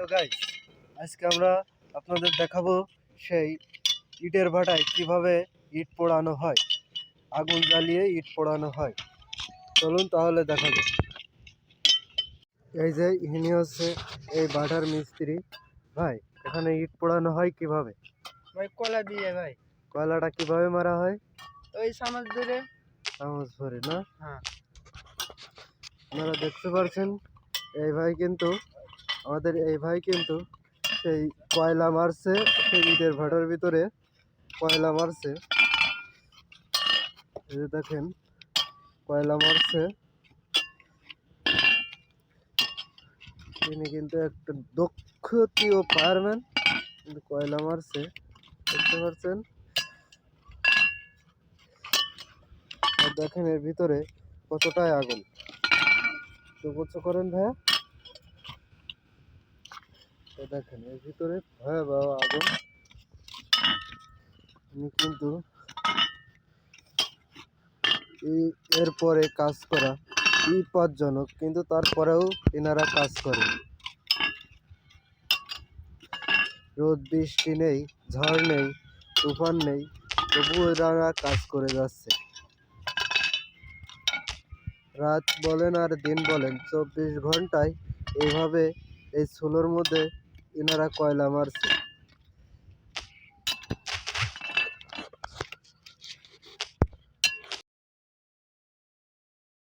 Hello guys আজকে আমরা আপনাদের দেখাবো সেই ইটের ভাটায় কীভাবে ইট পোড়ানো হয় আগুন জ্বালিয়ে ইট পোড়ানো হয়। চলুন তাহলে দেখা যাক। এই যে ইনি হচ্ছে এই ভাটার মিস্ত্রি। ভাই এখানে ইট পোড়ানো হয় কীভাবে? ভাই কলা দিয়ে ভাই। কয়লাটা কীভাবে মারা হয়? ওই সামাজ ধরে। চামচ ধরে না? হ্যাঁ। আপনারা দেখতে পাচ্ছেন এই ভাই কিন্তু আমাদের এই ভাই কিন্তু সেই কয়লা মারছে, সেই ইটের ভাটার ভিতরে কয়লা মারছে। দেখেন, কয়লা মারছে। তিনি কিন্তু একটা দক্ষতীয় ফায়ারম্যান কিন্তু কয়লা মারছে, দেখতে পাচ্ছেন? আর দেখেন এর ভিতরে কতটাই আগুন। তো করেন ভাইয়া? তো দেখেন, এর ভিতরে ভয়াবহ আগুন। উনি কিন্তু এই এরপরে কাজ করা বিপজ্জনক, কিন্তু তারপরেও এনারা কাজ করে। রোদ, বৃষ্টি নেই, ঝড় নেই, তুফান নেই তবুও এনারা কাজ করে যাচ্ছে। রাত বলেন আর দিন বলেন, চব্বিশ ঘন্টায় এইভাবে এই চুলোর মধ্যে এনারা কয়লা মারছে।